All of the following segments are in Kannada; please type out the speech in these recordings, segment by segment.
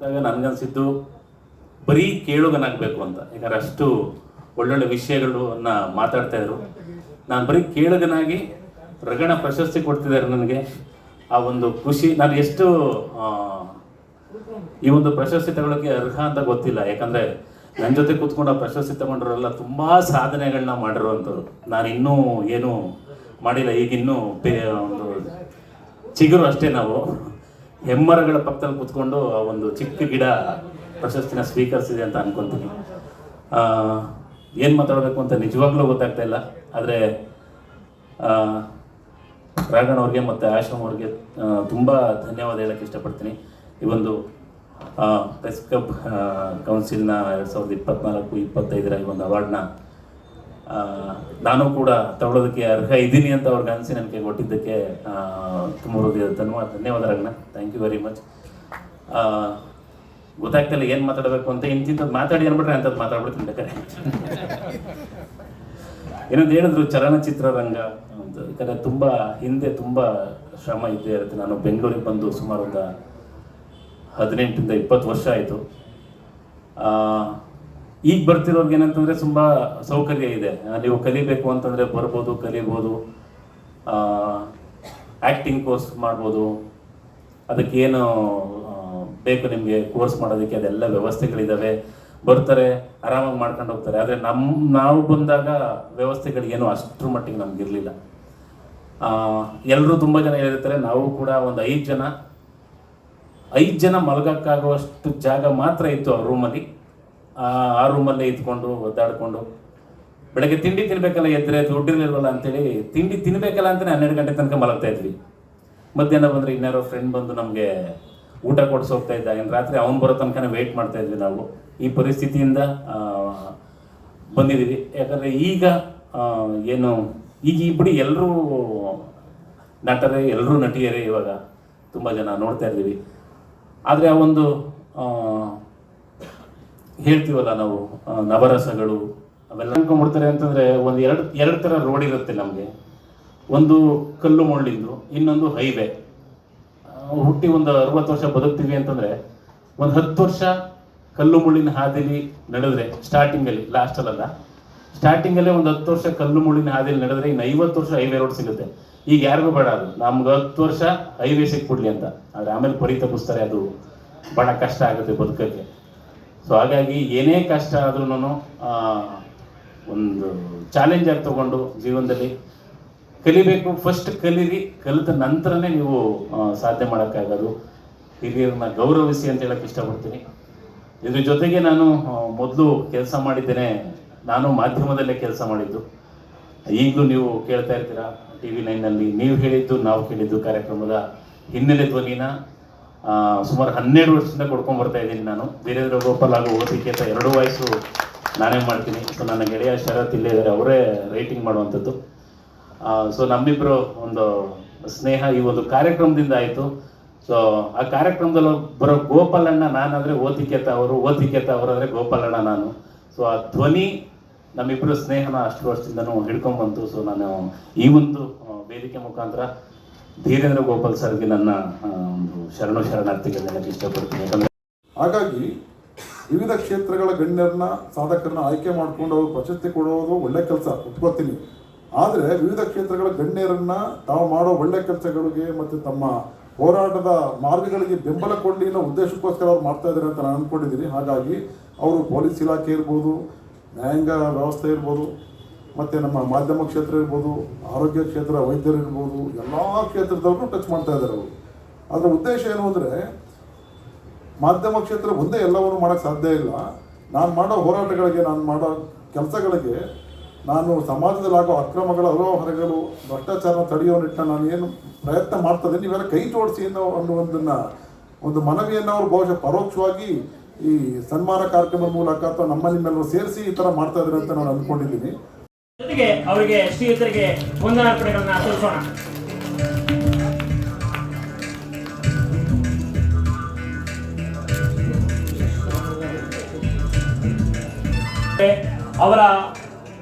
ನನ್ಗನ್ಸಿದ್ದು ಬರೀ ಕೇಳುಗನಾಗಬೇಕು ಅಂತ. ಯಾಕಂದ್ರೆ ಅಷ್ಟು ಒಳ್ಳೊಳ್ಳೆ ವಿಷಯಗಳನ್ನ ಮಾತಾಡ್ತಾ ಇದ್ರು. ನಾನು ಬರೀ ಕೇಳುಗನಾಗಿ ರಗಣ ಪ್ರಶಸ್ತಿ ಕೊಡ್ತಿದ್ದಾರೆ ನನಗೆ. ಆ ಒಂದು ಖುಷಿ, ನಾನು ಎಷ್ಟು ಈ ಒಂದು ಪ್ರಶಸ್ತಿ ತಗೊಳ್ಳೋಕೆ ಅರ್ಹ ಅಂತ ಗೊತ್ತಿಲ್ಲ. ಯಾಕಂದ್ರೆ ನನ್ನ ಜೊತೆ ಕೂತ್ಕೊಂಡು ಆ ಪ್ರಶಸ್ತಿ ತಗೊಂಡ್ರಲ್ಲ ತುಂಬಾ ಸಾಧನೆಗಳನ್ನ ಮಾಡಿರುವಂಥವ್ರು. ನಾನು ಇನ್ನೂ ಏನು ಮಾಡಿಲ್ಲ. ಈಗ ಇನ್ನೂ ಬೇ ಒಂದು ಚಿಗುರು ಅಷ್ಟೇ ನಾವು. ಹೆಮ್ಮರಗಳ ಪಕ್ಕದಲ್ಲಿ ಕೂತ್ಕೊಂಡು ಆ ಒಂದು ಚಿಕ್ಕ ಗಿಡ ಪ್ರಶಸ್ತಿನ ಸ್ವೀಕರಿಸಿದೆ ಅಂತ ಅನ್ಕೊಂತೀನಿ. ಏನು ಮಾತಾಡಬೇಕು ಅಂತ ನಿಜವಾಗ್ಲೂ ಗೊತ್ತಾಗ್ತಾ ಇಲ್ಲ. ಆದರೆ ರಾಘಣ್ ಅವ್ರಿಗೆ ಮತ್ತು ಆಶ್ರಮ್ ಅವ್ರಿಗೆ ತುಂಬ ಧನ್ಯವಾದ ಹೇಳಕ್ಕೆ ಇಷ್ಟಪಡ್ತೀನಿ. ಈ ಒಂದು ಪ್ರೆಸ್ ಕ್ಲಬ್ ಕೌನ್ಸಿಲ್ನ ಎರಡು ಸಾವಿರದ ಇಪ್ಪತ್ನಾಲ್ಕು, ಇಪ್ಪತ್ತೈದರ ಒಂದು ಅವಾರ್ಡ್ನ ನಾನು ಕೂಡ ತಗೊಳ್ಳೋದಕ್ಕೆ ಅರ್ಹ ಇದ್ದೀನಿ ಅಂತ ಅವ್ರಿಗೆ ಅನಿಸಿ ನನಗೆ ಕೊಟ್ಟಿದ್ದಕ್ಕೆ ತುಂಬ ಧನ್ಯವಾದ ಧನ್ಯವಾದ ರಘುನ ಥ್ಯಾಂಕ್ ಯು ವೆರಿ ಮಚ್ ಗೊತ್ತಾಗ್ತಿಲ್ಲ ಏನು ಮಾತಾಡಬೇಕು ಅಂತ, ಇಂತಿಂಥದ್ದು ಮಾತಾಡಿ ಅನ್ಬಿಟ್ರೆ ಅಂಥದ್ದು ಮಾತಾಡ್ಬಿಡ್ತೀನಿ ಬೇಕಾರೆ ಏನಂತ ಹೇಳಿದ್ರು ಅಂತ. ಯಾಕಂದರೆ ತುಂಬ ಹಿಂದೆ ತುಂಬ ಶ್ರಮ ಇದ್ದೇ ಇರುತ್ತೆ. ನಾನು ಬೆಂಗಳೂರಿಗೆ ಬಂದು ಸುಮಾರು ಒಂದು ಹದಿನೆಂಟರಿಂದ ಇಪ್ಪತ್ತು ವರ್ಷ ಆಯಿತು. ಈಗ ಬರ್ತಿರೋರ್ಗೆ ಏನಂತಂದರೆ ತುಂಬ ಸೌಕರ್ಯ ಇದೆ. ನೀವು ಕಲಿಬೇಕು ಅಂತಂದರೆ ಬರ್ಬೋದು, ಕಲಿಬೋದು. ಆ್ಯಕ್ಟಿಂಗ್ ಕೋರ್ಸ್ ಮಾಡ್ಬೋದು. ಅದಕ್ಕೇನು ಬೇಕು ನಿಮಗೆ ಕೋರ್ಸ್ ಮಾಡೋದಕ್ಕೆ ಅದೆಲ್ಲ ವ್ಯವಸ್ಥೆಗಳಿದ್ದಾವೆ ಬರ್ತಾರೆ, ಆರಾಮಾಗಿ ಮಾಡ್ಕೊಂಡು ಹೋಗ್ತಾರೆ. ಆದರೆ ನಮ್ಮ ನಾವು ಬಂದಾಗ ವ್ಯವಸ್ಥೆಗಳಿಗೇನು ಅಷ್ಟರ ಮಟ್ಟಿಗೆ ನಮಗಿರಲಿಲ್ಲ ಎಲ್ಲರೂ ತುಂಬ ಜನ ಹೇಳಿರ್ತಾರೆ, ನಾವು ಕೂಡ ಒಂದು ಐದು ಜನ ಐದು ಜನ ಮಲಗಕ್ಕಾಗುವಷ್ಟು ಜಾಗ ಮಾತ್ರ ಇತ್ತು ಆ ರೂಮಲ್ಲಿ ಆ ರೂಮಲ್ಲೇ ಇದ್ಕೊಂಡು ಒದ್ದಾಡ್ಕೊಂಡು. ಬೆಳಗ್ಗೆ ತಿಂಡಿ ತಿನ್ಬೇಕಲ್ಲ ಎದ್ರೆ, ದುಡ್ಡಿರ್ಲಿಲ್ವಲ್ಲ ಅಂತೇಳಿ ತಿಂಡಿ ತಿನ್ಬೇಕಲ್ಲ ಅಂತಲೇ ಹನ್ನೆರಡು ಗಂಟೆ ತನಕ ಮಲಗ್ತಾ ಇದ್ವಿ. ಮಧ್ಯಾಹ್ನ ಬಂದರೆ ಇನ್ಯಾರೋ ಫ್ರೆಂಡ್ ಬಂದು ನಮಗೆ ಊಟ ಕೊಡಿಸೋಗ್ತಾ ಇದ್ದ. ಇನ್ನು ರಾತ್ರಿ ಅವ್ನು ಬರೋ ತನಕನೇ ವೆಯ್ಟ್ ಮಾಡ್ತಾ ಇದ್ವಿ ನಾವು. ಈ ಪರಿಸ್ಥಿತಿಯಿಂದ ಬಂದಿದ್ದೀವಿ. ಯಾಕಂದರೆ ಈಗ ಏನು, ಈಗ ಈ ಬಿಡಿ ಎಲ್ಲರೂ ನಟರೇ ಎಲ್ಲರೂ ನಟಿಯರೇ ಇವಾಗ ತುಂಬ ಜನ ನೋಡ್ತಾ ಇದ್ದೀವಿ. ಆದರೆ ಆ ಒಂದು ಹೇಳ್ತೀವಲ್ಲ ನಾವು ನವರಸಗಳು ಅವೆಲ್ಲ ಅನ್ಕೊಂಡ್ಬಿಡ್ತಾರೆ ಅಂತಂದ್ರೆ ಒಂದು ಎರಡು ಎರಡು ಥರ ರೋಡ್ ಇರುತ್ತೆ ನಮಗೆ. ಒಂದು ಕಲ್ಲು ಮುಳ್ಳಿಂದು, ಇನ್ನೊಂದು ಹೈವೇ ಹುಟ್ಟಿ ಒಂದು ಅರವತ್ತು ವರ್ಷ ಬದುಕ್ತೀವಿ ಅಂತಂದ್ರೆ ಒಂದು ಹತ್ತು ವರ್ಷ ಕಲ್ಲು ಮುಳ್ಳಿನ ಹಾದಿಲಿ ನಡೆದ್ರೆ ಸ್ಟಾರ್ಟಿಂಗಲ್ಲಿ ಲಾಸ್ಟಲ್ಲ ಸ್ಟಾರ್ಟಿಂಗಲ್ಲೇ ಒಂದು ಹತ್ತು ವರ್ಷ ಕಲ್ಲು ಮುಳ್ಳಿನ ಹಾದಿಲಿ ನಡೆದ್ರೆ ಇನ್ನು ಐವತ್ತು ವರ್ಷ ಹೈವೇ ರೋಡ್ ಸಿಗುತ್ತೆ. ಈಗ ಯಾರಿಗೂ ಬೇಡ ಅದು. ನಮ್ಗೆ ಹತ್ತು ವರ್ಷ ಹೈವೇ ಸಿಕ್ಬಿಡ್ಲಿ ಅಂತ. ಆದರೆ ಆಮೇಲೆ ಪರಿ ತಪ್ಪಿಸ್ತಾರೆ ಅದು. ಬಹಳ ಕಷ್ಟ ಆಗುತ್ತೆ ಬದುಕಕ್ಕೆ. ಸೊ ಹಾಗಾಗಿ ಏನೇ ಕಷ್ಟ ಆದ್ರೂ ಒಂದು ಚಾಲೆಂಜ್ ಆಗಿ ತಗೊಂಡು ಜೀವನದಲ್ಲಿ ಕಲಿಬೇಕು. ಫಸ್ಟ್ ಕಲೀರಿ, ಕಲಿತ ನಂತರನೇ ನೀವು ಸಾಧ್ಯ ಮಾಡೋಕ್ಕಾಗೋದು. ಹಿರಿಯರನ್ನ ಗೌರವಿಸಿ ಅಂತ ಹೇಳಕ್ ಇಷ್ಟಪಡ್ತೀನಿ. ಇದ್ರ ಜೊತೆಗೆ ನಾನು ಮೊದಲು ಕೆಲಸ ಮಾಡಿದ್ದೇನೆ. ನಾನು ಮಾಧ್ಯಮದಲ್ಲೇ ಕೆಲಸ ಮಾಡಿದ್ದು. ಈಗಲೂ ನೀವು ಕೇಳ್ತಾ ಇರ್ತೀರಾ ಟಿ ವಿ ನೈನಲ್ಲಿ ನೀವು ಹೇಳಿದ್ದು, ನಾವು ಕೇಳಿದ್ದು ಕಾರ್ಯಕ್ರಮದ ಹಿನ್ನೆಲೆ ಧ್ವನಿನ. ಸುಮಾರು ಹನ್ನೆರಡು ವರ್ಷದಿಂದ ಕೊಡ್ಕೊಂಡು ಬರ್ತಾ ಇದ್ದೀನಿ ನಾನು. ವೀರೇಂದ್ರ ಗೋಪಾಲ್ ಹಾಗೂ ಓದಿಕೇತ ಎರಡು ವಯಸ್ಸು ನಾನೇ ಮಾಡ್ತೀನಿ. ಸೊ ನನ್ನ ಗೆಳೆಯ ಶರತ್ ಇಲ್ಲೇ ಇದ್ದಾರೆ ಅವರೇ ರೈಟಿಂಗ್ ಮಾಡುವಂಥದ್ದು. ಸೊ ನಮ್ಮಿಬ್ಬರು ಒಂದು ಸ್ನೇಹ ಈ ಒಂದು ಕಾರ್ಯಕ್ರಮದಿಂದ ಆಯಿತು. ಸೊ ಆ ಕಾರ್ಯಕ್ರಮದಲ್ಲಿ ಬರೋ ಗೋಪಾಲಣ್ಣ ನಾನಾದರೆ ಓತಿಕೇತ ಅವರು, ಓತಿಕೇತ ಅವರಾದರೆ ಗೋಪಾಲಣ್ಣ ನಾನು. ಸೊ ಆ ಧ್ವನಿ ನಮ್ಮಿಬ್ಬರ ಸ್ನೇಹನ ಅಷ್ಟು ವರ್ಷದಿಂದನೂ ಹಿಡ್ಕೊಂಡ್ಬಂತು ಸೊ ನಾನು ಈ ಒಂದು ವೇದಿಕೆ ಮುಖಾಂತರ ಧೀರೇಂದ್ರ ಗೋಪಾಲ್ ಸರ್ಗೆ ನನ್ನ ಒಂದು ಶರಣು ಶರಣಾರ್ಥಿಗಳನ್ನ ಇಷ್ಟಪಡ್ತೀನಿ ಯಾಕಂದ್ರೆ ಹಾಗಾಗಿ ವಿವಿಧ ಕ್ಷೇತ್ರಗಳ ಗಣ್ಯರನ್ನ, ಸಾಧಕರನ್ನ ಆಯ್ಕೆ ಮಾಡಿಕೊಂಡು ಅವರು ಪ್ರಶಸ್ತಿ ಕೊಡೋದು ಒಳ್ಳೆ ಕೆಲಸ, ಒಪ್ಕೋತೀನಿ. ಆದರೆ ವಿವಿಧ ಕ್ಷೇತ್ರಗಳ ಗಣ್ಯರನ್ನ ತಾವು ಮಾಡೋ ಒಳ್ಳೆ ಕೆಲಸಗಳಿಗೆ ಮತ್ತು ತಮ್ಮ ಹೋರಾಟದ ಮಾರ್ಗಗಳಿಗೆ ಬೆಂಬಲ ಕೊಡಲಿ ಅನ್ನೋ ಉದ್ದೇಶಕ್ಕೋಸ್ಕರ ಅವ್ರು ಮಾಡ್ತಾ ಇದ್ದಾರೆ ಅಂತ ನಾನು ಅಂದ್ಕೊಂಡಿದ್ದೀನಿ ಹಾಗಾಗಿ ಅವರು ಪೊಲೀಸ್ ಇಲಾಖೆ ಇರ್ಬೋದು, ನ್ಯಾಯಾಂಗ ವ್ಯವಸ್ಥೆ ಇರ್ಬೋದು ಮತ್ತು ನಮ್ಮ ಮಾಧ್ಯಮ ಕ್ಷೇತ್ರ ಇರ್ಬೋದು, ಆರೋಗ್ಯ ಕ್ಷೇತ್ರ, ವೈದ್ಯರು ಇರ್ಬೋದು, ಎಲ್ಲ ಕ್ಷೇತ್ರದವ್ರನ್ನೂ ಟಚ್ ಮಾಡ್ತಾ ಇದ್ದಾರೆ ಅವರು. ಅದರ ಉದ್ದೇಶ ಏನು ಅಂದರೆ, ಮಾಧ್ಯಮ ಕ್ಷೇತ್ರ ಒಂದೇ ಎಲ್ಲವನ್ನು ಮಾಡೋಕ್ಕೆ ಸಾಧ್ಯ ಇಲ್ಲ. ನಾನು ಮಾಡೋ ಹೋರಾಟಗಳಿಗೆ, ನಾನು ಮಾಡೋ ಕೆಲಸಗಳಿಗೆ, ನಾನು ಸಮಾಜದಲ್ಲಾಗೋ ಅಕ್ರಮಗಳ ಅವ್ಯವಹಾರಗಳು ಭ್ರಷ್ಟಾಚಾರ ತಡೆಯೋ ನಿಟ್ಟಿನ ನಾನು ಏನು ಪ್ರಯತ್ನ ಮಾಡ್ತದೆ ನೀವೆಲ್ಲ ಕೈ ಜೋಡಿಸಿ ಅನ್ನೋ ಅನ್ನುವುದನ್ನು ಒಂದು ಮನವಿಯನ್ನು ಅವರು ಬಹುಶಃ ಪರೋಕ್ಷವಾಗಿ ಈ ಸನ್ಮಾನ ಕಾರ್ಯಕ್ರಮದ ಮೂಲಕ ಅಥವಾ ನಮ್ಮ ನಿಮ್ಮೆಲ್ಲರೂ ಸೇರಿಸಿ ಈ ಥರ ಮಾಡ್ತಾ ಇದ್ದಾರೆ ಅಂತ ನಾನು ಅಂದ್ಕೊಂಡಿದ್ದೀನಿ. ಜೊತೆಗೆ ಅವರಿಗೆ ಶ್ರೀಯುತರಿಗೆ ವಂದನಾರ್ಪಣೆಗಳನ್ನ ಸಲ್ಲಿಸೋಣ. ಅವರ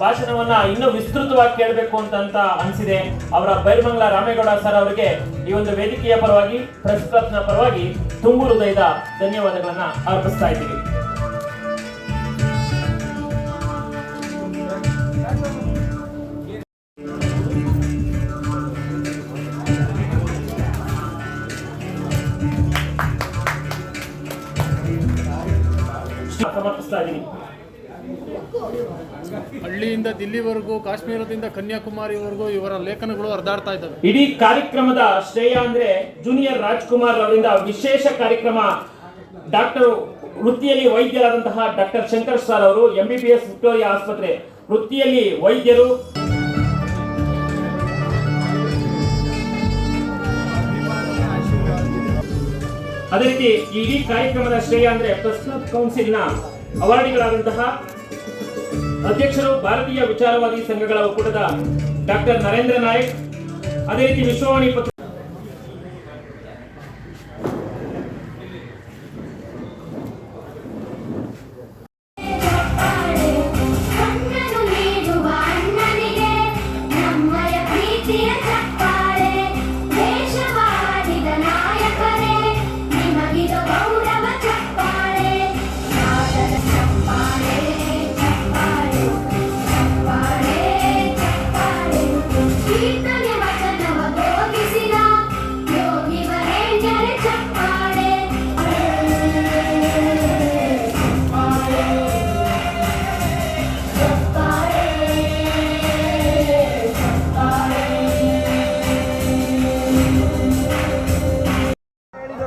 ಭಾಷಣವನ್ನ ಇನ್ನೂ ವಿಸ್ತೃತವಾಗಿ ಕೇಳಬೇಕು ಅಂತ ಅನಿಸಿದೆ. ಅವರ ಬೈರ್ಮಂಗ್ಲ ರಾಮೇಗೌಡ ಸರ್ ಅವರಿಗೆ ಈ ಒಂದು ವೇದಿಕೆಯ ಪರವಾಗಿ, ಪ್ರೆಸ್ ಕ್ಲಬ್ನ ಪರವಾಗಿ ತುಂಬು ಹೃದಯದ ಧನ್ಯವಾದಗಳನ್ನ ಅರ್ಪಿಸ್ತಾ ಇದ್ದೀವಿ. ಸಮರ್ಪಿಸ್ತಾ ಇದ್ದೀನಿ ಹಳ್ಳಿಯಿಂದ ದಿಲ್ಲಿವರೆಗೂ, ಕಾಶ್ಮೀರದಿಂದ ಕನ್ಯಾಕುಮಾರಿವರೆಗೂ ಇವರ ಲೇಖನಗಳು ಹರಿದಾಡ್ತಾ ಇದ್ದಾವೆ. ಇಡೀ ಕಾರ್ಯಕ್ರಮದ ಶ್ರೇಯ ಅಂದ್ರೆ ಜೂನಿಯರ್ ರಾಜ್ಕುಮಾರ್ ಅವರಿಂದ ವಿಶೇಷ ಕಾರ್ಯಕ್ರಮ. ಡಾಕ್ಟರ್ ವೃತ್ತಿಯಲ್ಲಿ ವೈದ್ಯರಾದಂತಹ ಡಾಕ್ಟರ್ ಶಂಕರ್ ಸಾರ್ ಅವರು ಎಂಬಿಬಿಎಸ್ ವಿಕ್ಟೋರಿಯಾ ಆಸ್ಪತ್ರೆ ವೃತ್ತಿಯಲ್ಲಿ ವೈದ್ಯರು. ಅದೇ ರೀತಿ ಇಡೀ ಕಾರ್ಯಕ್ರಮದ ಶ್ರೇಯ ಅಂದ್ರೆ ಪ್ರಸ್ತುತ ಕೌನ್ಸಿಲ್ನ ಅವಾರ್ಡಿಗಳಾದಂತಹ ಅಧ್ಯಕ್ಷರು ಭಾರತೀಯ ವಿಚಾರವಾದಿ ಸಂಘಗಳ ಒಕ್ಕೂಟದ ಡಾಕ್ಟರ್ ನರೇಂದ್ರ ನಾಯಕ್, ಅದೇ ರೀತಿ ವಿಶ್ವವಾಣಿ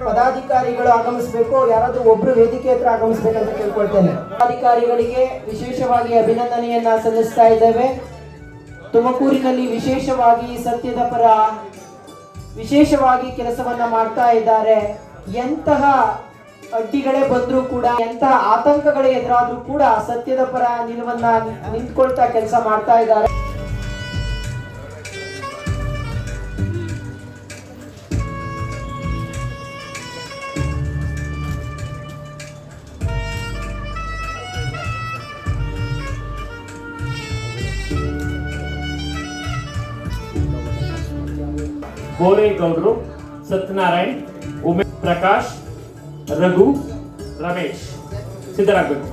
ಪದಾಧಿಕಾರಿಗಳು ಆಗಮಿಸಬೇಕು, ಯಾರಾದ್ರೂ ಒಬ್ರು ವೇದಿಕೆ ಹತ್ರ ಆಗಮಿಸ್ಬೇಕಂತ ಕೇಳ್ಕೊಳ್ತೇನೆ. ಪದಾಧಿಕಾರಿಗಳಿಗೆ ವಿಶೇಷವಾಗಿ ಅಭಿನಂದನೆಯನ್ನ ಸಲ್ಲಿಸ್ತಾ ಇದ್ದೇವೆ. ತುಮಕೂರಿನಲ್ಲಿ ವಿಶೇಷವಾಗಿ ಸತ್ಯದ ಪರ ವಿಶೇಷವಾಗಿ ಕೆಲಸವನ್ನ ಮಾಡ್ತಾ ಇದ್ದಾರೆ. ಎಂತಹ ಅಡ್ಡಿಗಳೇ ಬಂದ್ರೂ ಕೂಡ, ಎಂತಹ ಆತಂಕಗಳೇ ಎದುರಾದ್ರೂ ಕೂಡ ಸತ್ಯದ ಪರ ನಿಲುವನ್ನ ನಿಂತ್ಕೊಳ್ತಾ ಕೆಲಸ ಮಾಡ್ತಾ ಇದ್ದಾರೆ. ಗೋರೇಗೌಡರು ಸತ್ಯನಾರಾಯಣ್ ಉಮೇಶ್ ಪ್ರಕಾಶ್ ರಘು ರಮೇಶ್. ಸಿದ್ಧರಾಗಬೇಕು.